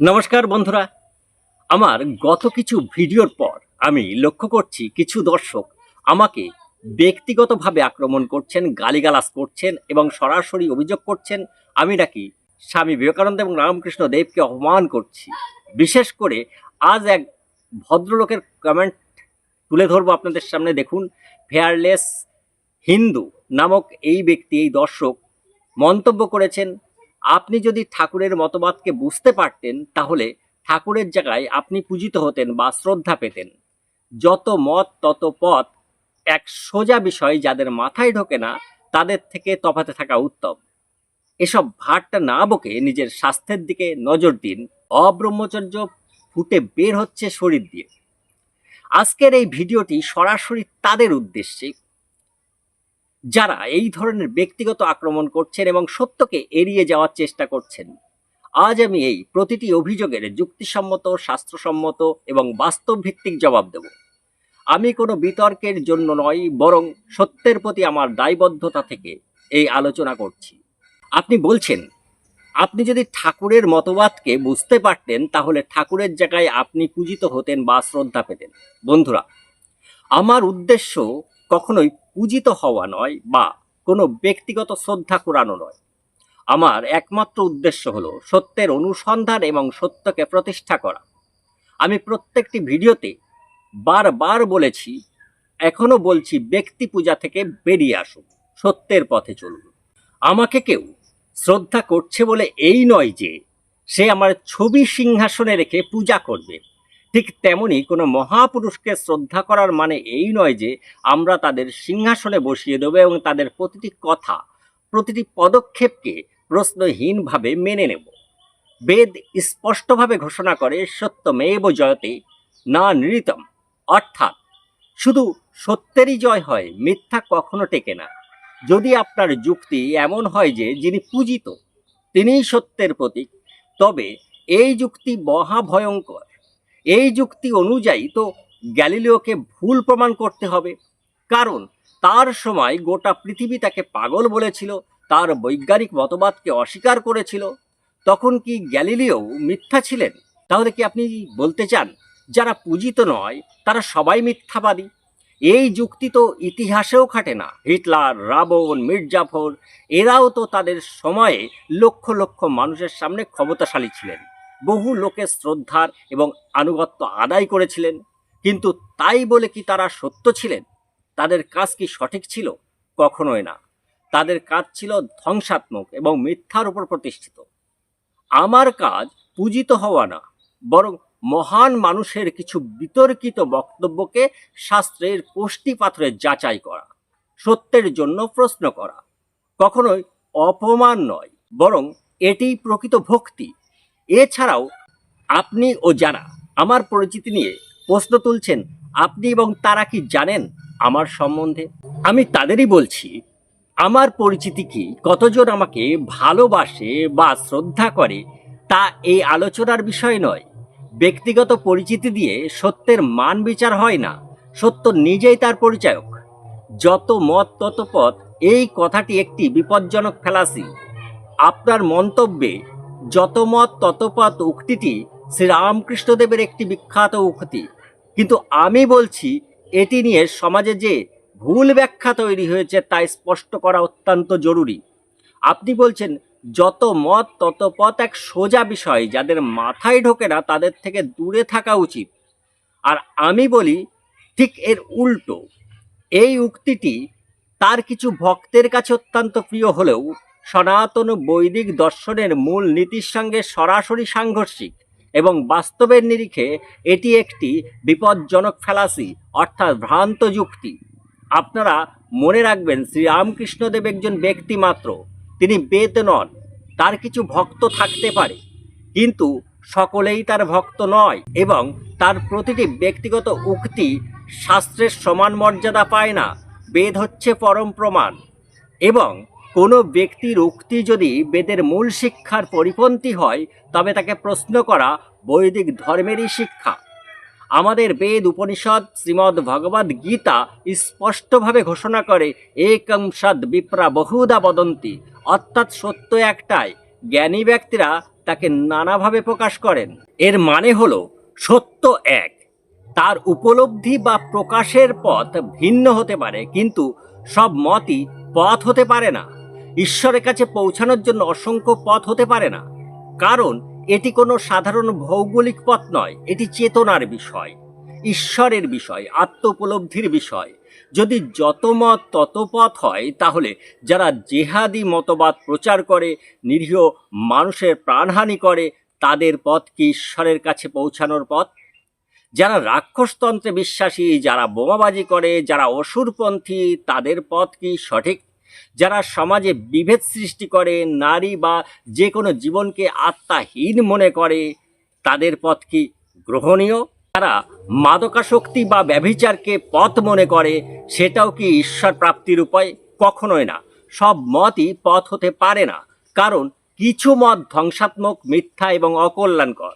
নমস্কার বন্ধুরা। আমার গত কিছু ভিডিওর পর আমি লক্ষ্য করছি কিছু দর্শক আমাকে ব্যক্তিগতভাবে আক্রমণ করছেন, গালিগালাজ করছেন এবং সরাসরি অভিযোগ করছেন, আমি নাকি স্বামী বিবেকানন্দ এবং রামকৃষ্ণ দেবকে অপমান করছি। বিশেষ করে আজ এক ভদ্রলোকের কমেন্ট তুলে ধরবো আপনাদের সামনে। দেখুন ফেয়ারলেস হিন্দু নামক এই ব্যক্তি, এই দর্শক মন্তব্য করেছেন আপনি যদি ঠাকুরের মতবাদকে বুঝতে পারতেন, তাহলে ঠাকুরের জায়গায় আপনি পূজিত হতেন বা শ্রদ্ধা পেতেন। যত মত, তত পথ এক সোজা বিষয় যাদের মাথায় ঢোকে না, তাদের থেকে তফাতে থাকা উত্তম। এসব ভাটটা না বকে নিজের স্বাস্থ্যের দিকে নজর দিন। অব্রহ্মচর্য ফুটে বের হচ্ছে শরীর দিয়ে। আজকের এই ভিডিওটি সরাসরি তাদের উদ্দেশ্যে যারা এই ধরনের ব্যক্তিগত আক্রমণ করছেন এবং সত্যকে এড়িয়ে যাওয়ার চেষ্টা করছেন। আজ আমি এই প্রতিটি অভিযোগের যুক্তিসম্মত, শাস্ত্রসম্মত এবং বাস্তব ভিত্তিক জবাব দেব। আমি কোনো বিতর্কের জন্য নয় বরং সত্যের প্রতি আমার দায়বদ্ধতা থেকে এই আলোচনা করছি। আপনি বলছেন, আপনি যদি ঠাকুরের মতবাদকে বুঝতে পারতেন, তাহলে ঠাকুরের জায়গায় আপনি পূজিত হতেন বা শ্রদ্ধা পেতেন। বন্ধুরা, আমার উদ্দেশ্য কখনোই পূজিত হওয়া নয় বা কোনো ব্যক্তিগত শ্রদ্ধা কোরানো নয়। আমার একমাত্র উদ্দেশ্য হলো সত্যের অনুসন্ধান এবং সত্যকে প্রতিষ্ঠা করা। আমি প্রত্যেকটি ভিডিওতে বারবার বলেছি, এখনও বলছি ব্যক্তি পূজা থেকে বেরিয়ে আসুন, সত্যের পথে চলুন। আমাকে কেউ শ্রদ্ধা করছে বলে এই নয় যে সে আমার ছবি সিংহাসনে রেখে পূজা করবে। ঠিক তেমনি কোনো মহাপুরুষকে শ্রদ্ধা করার মানে এই নয় যে আমরা তাদের সিংহাসনে বসিয়ে দেবো এবং তাদের প্রতিটি কথা, প্রতিটি পদক্ষেপকে প্রশ্নহীনভাবে মেনে নেব। বেদ স্পষ্টভাবে ঘোষণা করে, সত্যমেব জয়তে না নৃতম। অর্থাৎ শুধু সত্যেরই জয় হয়, মিথ্যা কখনো টেকে না। যদি আপনার যুক্তি এমন হয় যে যিনি পূজিত, তিনিই সত্যের প্রতীক, তবে এই যুক্তি মহাভয়ঙ্কর। এই যুক্তি অনুযায়ী তো গ্যালিলিওকে ভুল প্রমাণ করতে হবে। কারণ তার সময় গোটা পৃথিবী তাকে পাগল বলেছিল, তার বৈজ্ঞানিক মতবাদকে অস্বীকার করেছিল। তখন কি গ্যালিলিও মিথ্যা ছিলেন? তাহলে কি আপনি বলতে চান, যারা পূজিত নয়, তারা সবাই মিথ্যাবাদী? এই যুক্তি তো ইতিহাসেও খাটে না। হিটলার, রাবণ, মির্জাফর, এরাও তো তাদের সময়ে লক্ষ লক্ষ মানুষের সামনে ক্ষমতাশালী ছিলেন। বহু লোকের শ্রদ্ধার এবং আনুগত্য আদায় করেছিলেন, কিন্তু তাই বলে কি তারা সত্য ছিলেন? তাদের কাজ কি সঠিক ছিল? কখনোই না। তাদের কাজ ছিল ধ্বংসাত্মক এবং মিথ্যার উপর প্রতিষ্ঠিত। আমার কাজ পূজিত হওয়া না, বরং মহান মানুষের কিছু বিতর্কিত বক্তব্যকে শাস্ত্রের কোষ্টি পাথরে যাচাই করা, সত্যের জন্য প্রশ্ন করা। কখনোই অপমান নয়, বরং এটিই প্রকৃত ভক্তি। এছাড়াও আপনি ও যারা আমার পরিচিতি নিয়ে প্রশ্ন তুলছেন, আপনি এবং তারা কি জানেন আমার সম্বন্ধে? আমি তাদেরই বলছি, আমার পরিচিতি কি কতজন আমাকে ভালোবাসে বা শ্রদ্ধা করে তা এই আলোচনার বিষয় নয়। ব্যক্তিগত পরিচিতি দিয়ে সত্যের মান বিচার হয় না, সত্য নিজেই তার পরিচায়ক। যত মত, তত পথ, এই কথাটি একটি বিপজ্জনক ফেলাসি আপনার মন্তব্যে যত মত, তত পথ উক্তিটি শ্রীরামকৃষ্ণদেবের একটি বিখ্যাত উক্তি। কিন্তু আমি বলছি, এটি নিয়ে সমাজে যে ভুল ব্যাখ্যা তৈরি হয়েছে তা স্পষ্ট করা অত্যন্ত জরুরি। আপনি বলছেন, যত মত, তত পথ এক সোজা বিষয়, যাদের মাথায় ঢোকে না, তাদের থেকে দূরে থাকা উচিত। আর আমি বলি, ঠিক এর উল্টো। এই উক্তিটি তার কিছু ভক্তের কাছে অত্যন্ত প্রিয় হলেও সনাতন বৈদিক দর্শনের মূল নীতির সঙ্গে সরাসরি সাংঘর্ষিক এবং বাস্তবের নিরিখে এটি একটি বিপজ্জনক ফেলাসি, অর্থাৎ ভ্রান্ত যুক্তি। আপনারা মনে রাখবেন, শ্রীরামকৃষ্ণদেব একজন ব্যক্তি মাত্র। তিনি বেদ নন, তার কিছু ভক্ত থাকতে পারে। কিন্তু সকলেই তার ভক্ত নয় এবং তার প্রতিটি ব্যক্তিগত উক্তি শাস্ত্রের সমান মর্যাদা পায় না। বেদ হচ্ছে পরম প্রমাণ এবং কোনো ব্যক্তির উক্তি যদি বেদের মূল শিক্ষার পরিপন্থী হয়, তবে তাকে প্রশ্ন করা বৈদিক ধর্মেরই শিক্ষা। আমাদের বেদ উপনিষদ, শ্রীমদ্ ভগবদ গীতা স্পষ্টভাবে ঘোষণা করে, একং সদ বিপ্রা বহুদা বদন্তি। অর্থাৎ সত্য একটাই, জ্ঞানী ব্যক্তিরা তাকে নানাভাবে প্রকাশ করেন। এর মানে হলো, সত্য এক। তার উপলব্ধি বা প্রকাশের পথ ভিন্ন হতে পারে, কিন্তু সব মতই পথ হতে পারে না। ঈশ্বরের কাছে পৌঁছানোর জন্য অসংখ্য পথ হতে পারে না। কারণ, এটি কোনো সাধারণ ভৌগোলিক পথ নয়, এটি চেতনার বিষয়, ঈশ্বরের বিষয় আত্ম উপলব্ধির বিষয়। যদি যত মত তত পথ হয়, তাহলে যারা জেহাদি মতবাদ প্রচার করে, নিরীহ মানুষের প্রাণহানি করে, তাদের পথ কি ঈশ্বরের কাছে পৌঁছানোর পথ? যারা রাক্ষসতন্ত্রে বিশ্বাসী, যারা বোমাবাজি করে, যারা অসুরপন্থী, তাদের পথ কি সঠিক? যারা সমাজে বিভেদ সৃষ্টি করে, নারী বা যে কোনো জীবনকে আত্মাহীন মনে করে, তাদের পথ কি গ্রহণীয়? তারা মাদকাসক্তি বা ব্যভিচারকে পথ মনে করে, সেটাও কি ঈশ্বর প্রাপ্তির উপায়? কখনোই না। সব মতই পথ হতে পারে না। কারণ কিছু মত ধ্বংসাত্মক, মিথ্যা এবং অকল্যাণকর।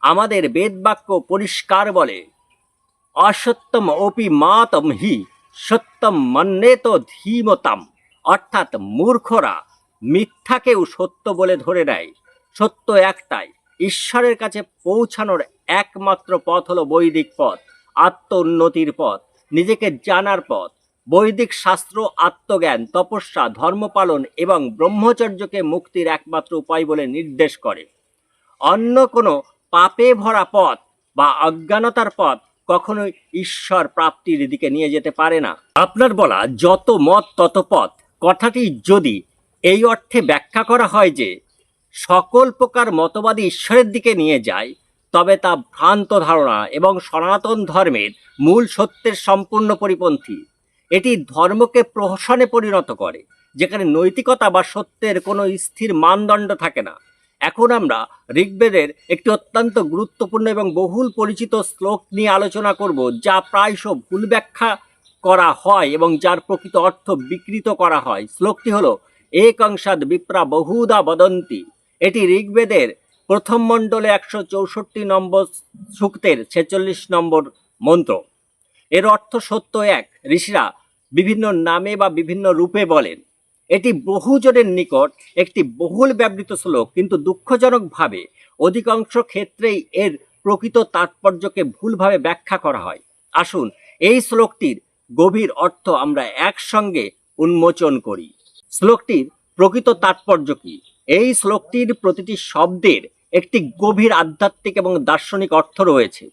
আমাদের বেদবাক্য পরিষ্কার বলে, অসত্যম অপি মাতম হি, সত্যম মন্যেত ধীমতাম। অর্থাৎ মূর্খরা মিথ্যাকেও সত্য বলে ধরে নেয়। সত্য একটাই, ঈশ্বরের কাছে পৌঁছানোর একমাত্র পথ হলো বৈদিক পথ আত্ম উন্নতির পথ, নিজেকে জানার পথ। বৈদিক শাস্ত্র, আত্মজ্ঞান, তপস্যা, ধর্মপালন এবং ব্রহ্মচর্যকে মুক্তির একমাত্র উপায় বলে নির্দেশ করে। অন্য কোনো পাপে ভরা পথ বা অজ্ঞানতার পথ কখনোই ঈশ্বর প্রাপ্তির দিকে নিয়ে যেতে পারে না। আপনার বলা যত মত তত পথ কথাটি যদি এই অর্থে ব্যাখ্যা করা হয় যে সকল প্রকার মতবাদী ঈশ্বরের দিকে নিয়ে যায়, তবে তা ভ্রান্ত ধারণা এবং সনাতন ধর্মের মূল সত্যের সম্পূর্ণ পরিপন্থী। এটি ধর্মকে প্রহসনে পরিণত করে, যেখানে নৈতিকতা বা সত্যের কোনো স্থির মানদণ্ড থাকে না। এখন আমরা ঋগ্বেদের একটি অত্যন্ত গুরুত্বপূর্ণ এবং বহুল পরিচিত শ্লোক নিয়ে আলোচনা করব, যা প্রায়শ ভুল ব্যাখ্যা করা হয় এবং যার প্রকৃত অর্থ বিকৃত করা হয়। শ্লোকটি হলো একংশাদ বিপ্রা বহুদা বদন্তি। এটি ঋগ্বেদের প্রথম মণ্ডলে একশো চৌষট্টি নম্বর সূক্তের ছেচল্লিশ নম্বর মন্ত্র। এর অর্থ সত্য এক। ঋষিরা বিভিন্ন নামে বা বিভিন্ন রূপে বলেন। এটি বহুজনের নিকট একটি বহুল ব্যবহৃত শ্লোক, কিন্তু দুঃখজনকভাবে অধিকাংশ ক্ষেত্রেই এর প্রকৃত তাৎপর্যকে ভুলভাবে ব্যাখ্যা করা হয়। আসুন, এই শ্লোকটির গভীর অর্থ আমরা একসঙ্গে উন্মোচন করি। শ্লোকটির প্রকৃত তাৎপর্য কি? এই শ্লোকটির প্রতিটি শব্দের একটি গভীর আধ্যাত্মিক এবং দার্শনিক অর্থ রয়েছে,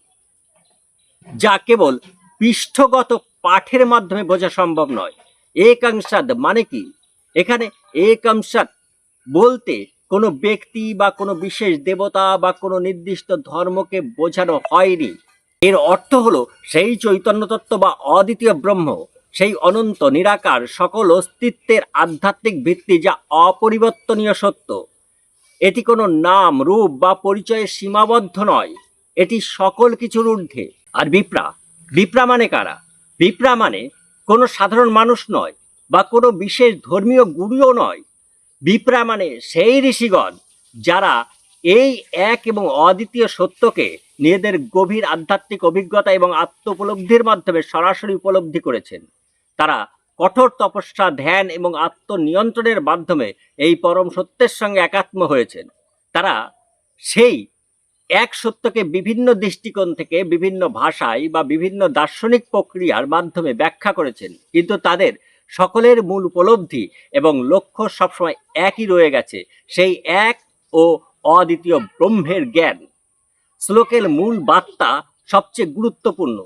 যা কেবল পৃষ্ঠগত পাঠের মাধ্যমে বোঝা সম্ভব নয়। একাংশাদ মানে কি? এখানে একাংশাদ বলতে কোনো ব্যক্তি বা কোনো বিশেষ দেবতা বা কোনো নির্দিষ্ট ধর্মকে বোঝানো হয়নি। এর অর্থ হলো সেই চৈতন্য তত্ত্ব বা অদ্বিতীয় ব্রহ্ম, সেই অনন্ত নিরাকার সকল অস্তিত্বের আধ্যাত্মিক ভিত্তি যা অপরিবর্তনীয় সত্য। এটি কোনো নাম, রূপ বা পরিচয়ে সীমাবদ্ধ নয়। এটি সকল কিছুর ঊর্ধ্বে। আর বিপ্রা? বিপ্রা মানে কারা? বিপ্রা মানে কোনো সাধারণ মানুষ নয় বা কোনো বিশেষ ধর্মীয় গুরুও নয়। বিপ্রা মানে সেই ঋষিগণ যারা এই এক এবং অদ্বিতীয় সত্যকে নিজেদের গভীর আধ্যাত্মিক অভিজ্ঞতা এবং আত্ম উপলব্ধির মাধ্যমে সরাসরি উপলব্ধি করেছেন। তারা কঠোর তপস্যা, ধ্যান এবং আত্মনিয়ন্ত্রণের মাধ্যমে এই পরম সত্যের সঙ্গে একাত্ম হয়েছেন। তারা সেই এক সত্যকে বিভিন্ন দৃষ্টিকোণ থেকে বিভিন্ন ভাষায় বা বিভিন্ন দার্শনিক প্রক্রিয়ার মাধ্যমে ব্যাখ্যা করেছেন। কিন্তু তাদের সকলের মূল উপলব্ধি এবং লক্ষ্য সবসময় একই রয়ে গেছে। সেই এক ও অদ্বিতীয় ব্রহ্মের জ্ঞান। শ্লোকের মূল বার্তা সবচেয়ে গুরুত্বপূর্ণ।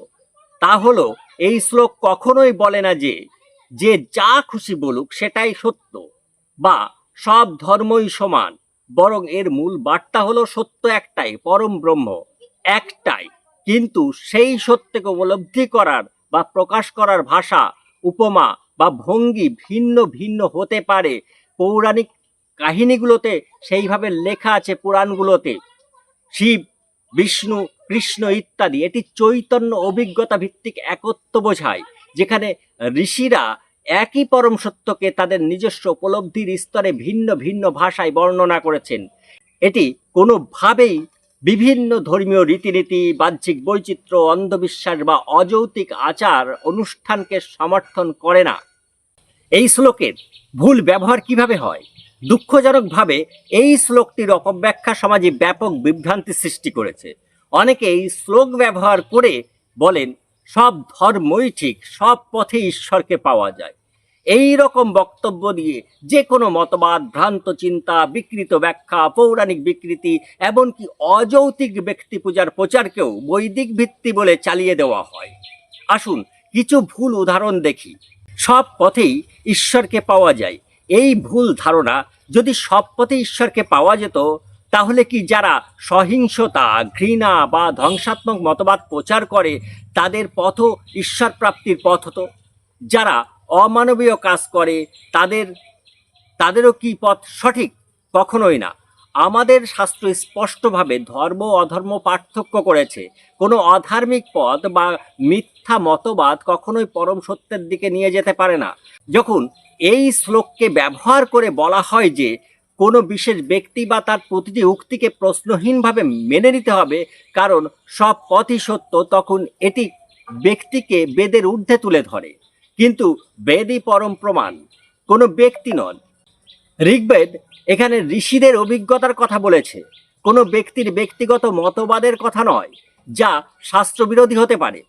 তা হলো, এই শ্লোক কখনোই বলে না যে যে যা খুশি বলুক সেটাই সত্য, বা সব ধর্মই সমান, বরং এর মূল বার্তা হলো সত্য একটাই, পরম ব্রহ্ম, একটাই। কিন্তু সেই সত্যকে উপলব্ধি করার বা প্রকাশ করার ভাষা, উপমা বা ভঙ্গি ভিন্ন ভিন্ন হতে পারে, পৌরাণিক কাহিনীগুলোতে সেইভাবে লেখা আছে পুরাণগুলোতে। শিব, বিষ্ণু, কৃষ্ণ ইত্যাদি। এটি চৈতন্য অভিজ্ঞতা ভিত্তিক একত্ব বোঝায়, যেখানে ঋষিরা একই পরম সত্যকে তাদের নিজস্ব উপলব্ধির স্তরে ভিন্ন ভিন্ন ভাষায় বর্ণনা করেছেন। এটি কোনোভাবেই বিভিন্ন ধর্মীয় রীতিনীতি, বাহ্যিক বৈচিত্র্য, অন্ধবিশ্বাস বা অযৌক্তিক আচার অনুষ্ঠানকে সমর্থন করে না। এই শ্লোকের ভুল ব্যবহার কীভাবে হয়? দুঃখজনকভাবে এই শ্লোকটির অপব্যাখ্যা সমাজে ব্যাপক বিভ্রান্তি সৃষ্টি করেছে। অনেকে এই শ্লোক ব্যবহার করে বলেন, সব ধর্মই ঠিক, সব পথে ঈশ্বরকে পাওয়া যায়। এই রকম বক্তব্য দিয়ে যে কোনো মতবাদ, ভ্রান্ত চিন্তা, বিকৃত ব্যাখ্যা, পৌরাণিক বিকৃতি, এমনকি অযৌতিক ব্যক্তি পূজার প্রচারকেও বৈদিক ভিত্তি বলে চালিয়ে দেওয়া হয়। আসুন কিছু ভুল উদাহরণ দেখি। সব পথেই ঈশ্বরকে পাওয়া যায়। এই ভুল ধারণা যদি সব পথে ঈশ্বরকে পাওয়া যেত, তাহলে কি যারা সহিংসতা, ঘৃণা বা ধ্বংসাত্মক মতবাদ প্রচার করে, তাদের পথ ঈশ্বর প্রাপ্তির পথ হতো? যারা অমানবীয় কাজ করে, তাদের, তাদেরও কি পথ সঠিক? কখনোই না। আমাদের শাস্ত্র স্পষ্টভাবে ধর্ম অধর্ম পার্থক্য করেছে। কোনো অধার্মিক পথ বা মিথ্যা মতবাদ কখনোই পরম সত্যের দিকে নিয়ে যেতে পারে না। যখন এই শ্লোককে ব্যবহার করে বলা হয় যে, কোনো বিশেষ ব্যক্তি বা তার প্রতিটি উক্তিকে প্রশ্নহীনভাবে মেনে নিতে হবে, কারণ সব পথই সত্য, তখন এটি ব্যক্তিকে বেদের ঊর্ধ্বে তুলে ধরে। কিন্তু বেদই পরম প্রমাণ, কোনো ব্যক্তি নন। ঋগ্বেদ এখানে ঋষিদের অভিজ্ঞতার কথা বলেছে, কোনো ব্যক্তির ব্যক্তিগত মতবাদের কথা নয়, যা শাস্ত্রবিরোধী হতে পারে।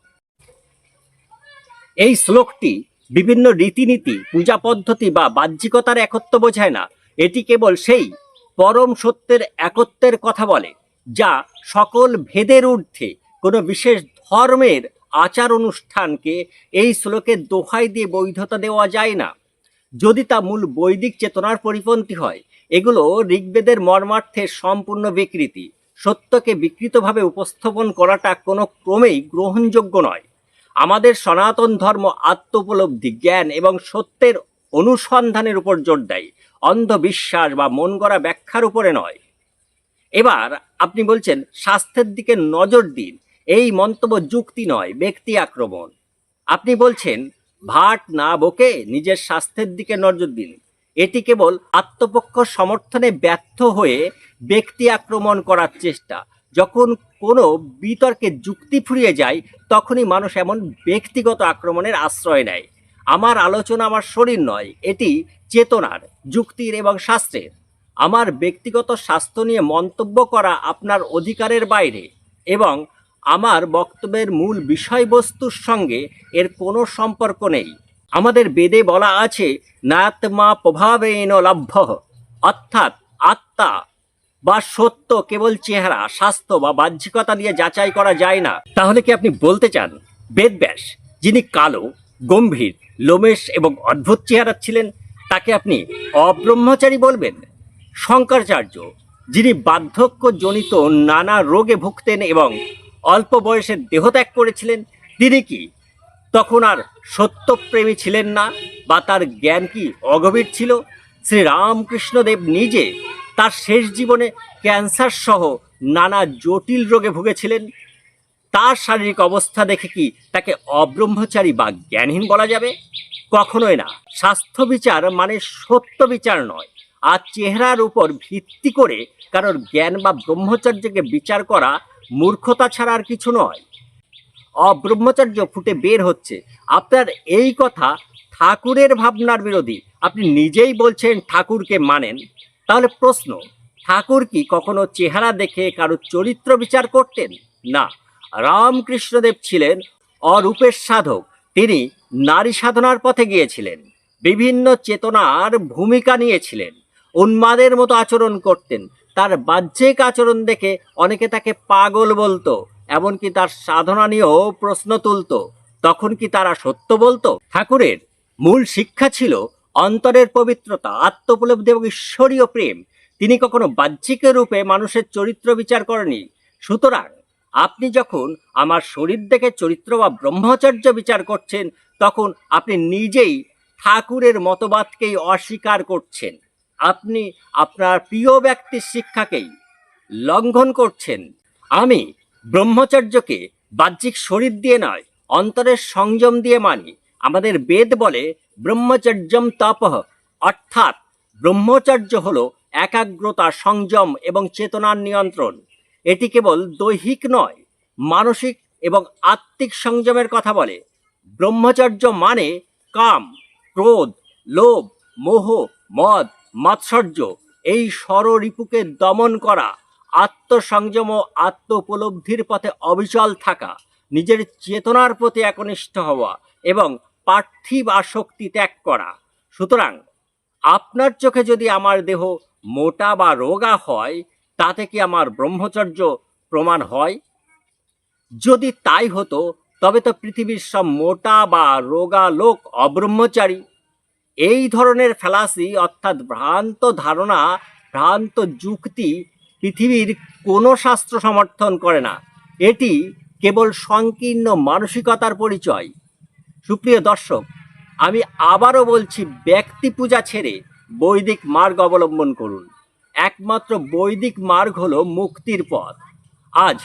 এই শ্লোকটি বিভিন্ন রীতিনীতি, পূজা পদ্ধতি বা বাহ্যিকতার একত্ব বোঝায় না। এটি কেবল সেই পরম সত্যের একত্বের কথা বলে, যা সকল ভেদের ঊর্ধ্বে কোনো বিশেষ ধর্মের আচার অনুষ্ঠানকে এই শ্লোকের দোহাই দিয়ে বৈধতা দেওয়া যায় না। যদি তা মূল বৈদিক চেতনার পরিপন্থী হয়, এগুলো ঋগ্বেদের মর্মার্থের সম্পূর্ণ বিকৃতি। সত্যকে বিকৃতভাবে উপস্থাপন করাটা কোনো ক্রমেই গ্রহণযোগ্য নয়। আমাদের সনাতন ধর্ম আত্মোপলব্ধি, জ্ঞান এবং সত্যের অনুসন্ধানের উপর জোর দেয়। অন্ধবিশ্বাস বা মন গড়া ব্যাখ্যার উপরে নয়। এবার আপনি বলছেন, স্বাস্থ্যের দিকে নজর দিন। এই মন্তব্য যুক্তি নয়, ব্যক্তি আক্রমণ। আপনি বলছেন, ভাট না বকে নিজের স্বাস্থ্যের দিকে নজর দিন। এটি কেবল আত্মপক্ষ সমর্থনে ব্যর্থ হয়ে ব্যক্তি আক্রমণ করার চেষ্টা। যখন কোনো বিতর্কে যুক্তি ফুরিয়ে যায়, তখনই মানুষ এমন ব্যক্তিগত আক্রমণের আশ্রয় নেয়। আমার আলোচনা আমার শরীর নয়, এটি চেতনার, যুক্তির এবং শাস্ত্রের। আমার ব্যক্তিগত স্বাস্থ্য নিয়ে মন্তব্য করা আপনার অধিকারের বাইরে এবং আমার বক্তব্যের মূল বিষয়বস্তুর সঙ্গে এর কোনো সম্পর্ক নেই। আমাদের বেদে বলা আছে নাত্মা প্রভাবেন লাভ্য। অর্থাৎ আত্মা বা সত্য, কেবল চেহারা, স্বাস্থ্য বা বাহ্যিকতা দিয়ে যাচাই করা যায় না। তাহলে কি আপনি বলতে চান, বেদব্যাস, যিনি কালো, গম্ভীর, লোমেশ এবং অদ্ভুত চেহারা ছিলেন, তাকে আপনি অব্রহ্মচারী বলবেন? শঙ্করাচার্য, যিনি বার্ধক্যজনিত নানা রোগে ভুগতেন এবং অল্প বয়সে দেহত্যাগ করেছিলেন, তিনি কি তখন আর সত্যপ্রেমী ছিলেন না বা তার জ্ঞান কি অগভীর ছিল? শ্রী রামকৃষ্ণদেব নিজে তার শেষ জীবনে ক্যান্সার সহ নানা জটিল রোগে ভুগেছিলেন। তার শারীরিক অবস্থা দেখে কি তাকে অব্রহ্মচারী বা জ্ঞানহীন বলা যাবে? কখনোই না। স্বাস্থ্য বিচার মানে সত্য বিচার নয়। আর চেহারার উপর ভিত্তি করে কারোর জ্ঞান বা ব্রহ্মচর্যকে বিচার করা মূর্খতা ছাড়া আর কিছু নয়। অব্রহ্মচর্য ফুটে বের হচ্ছে। আপনার এই কথা ঠাকুরের ভাবনার বিরোধী। আপনি নিজেই বলছেন ঠাকুরকে মানেন। তাহলে প্রশ্ন, ঠাকুর কি কখনো চেহারা দেখে কারও চরিত্র বিচার করতেন? না। রামকৃষ্ণদেব ছিলেন অরূপের সাধক। তিনি নারী সাধনার পথে গিয়েছিলেন, বিভিন্ন চেতনার ভূমিকা নিয়েছিলেন, উন্মাদের মতো আচরণ করতেন। তার বাহ্যিক আচরণ দেখে অনেকে তাকে পাগল বলতো, এমনকি তার সাধনা নিয়েও প্রশ্ন তুলতো। তখন কি তারা সত্য বলতো? ঠাকুরের মূল শিক্ষা ছিল অন্তরের পবিত্রতা, আত্মোপলব্ধি এবং ঈশ্বরীয় প্রেম, তিনি কখনো বাহ্যিক রূপে মানুষের চরিত্র বিচার করেনি সুতরাং আপনি যখন আমার শরীর দেখে চরিত্র বা ব্রহ্মচর্য বিচার করছেন, তখন আপনি নিজেই ঠাকুরের মতবাদকেই অস্বীকার করছেন। আপনি আপনার প্রিয় ব্যক্তির শিক্ষাকেই লঙ্ঘন করছেন। আমি ব্রহ্মচর্যকে বাহ্যিক শরীর দিয়ে নয়, অন্তরের সংযম দিয়ে মানি। আমাদের বেদ বলে ব্রহ্মচর্যম তপঃ, অর্থাৎ ব্রহ্মচর্য হল একাগ্রতা, সংযম এবং চেতনার নিয়ন্ত্রণ। এটি কেবল দৈহিক নয়, মানসিক এবং আত্মিক সংযমের কথা বলে। ব্রহ্মচর্য মানে কাম, ক্রোধ, লোভ, মোহ, মদ, মাৎসর্য। এই ষড়রিপুকে দমন করা, আত্মসংযম ও আত্ম উপলব্ধির পথে অবিচল থাকা, নিজের চেতনার প্রতি একনিষ্ঠ হওয়া এবং পার্থিব আসক্তি ত্যাগ করা। সুতরাং আপনার চোখে যদি আমার দেহ মোটা বা রোগা হয়, তাতে কি আমার ব্রহ্মচর্য প্রমাণ হয়? যদি তাই হতো, তবে তো পৃথিবীর সব মোটা বা রোগা লোক অব্রহ্মচারী। এই ধরনের ফ্যালাসি অর্থাৎ ভ্রান্ত ধারণা, ভ্রান্ত যুক্তি পৃথিবীর কোনো শাস্ত্র সমর্থন করে না। এটি কেবল সংকীর্ণ মানসিকতার পরিচয়। সুপ্রিয় দর্শক, আমি আবারও বলছি, ব্যক্তি পূজা ছেড়ে বৈদিক মার্গ অবলম্বন করুন। একমাত্র বৈদিক মার্গ হলো মুক্তির পথ। আজ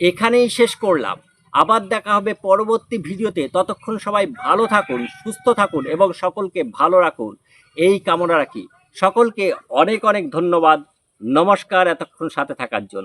এখানেই শেষ করলাম। আবার দেখা হবে পরবর্তী ভিডিওতে। ততক্ষণ সবাই ভালো থাকুন, সুস্থ থাকুন এবং সকলকে ভালো রাখুন। এই কামনা রাখি। সকলকে অনেক অনেক ধন্যবাদ। নমস্কার এতক্ষণ সাথে থাকার জন্য।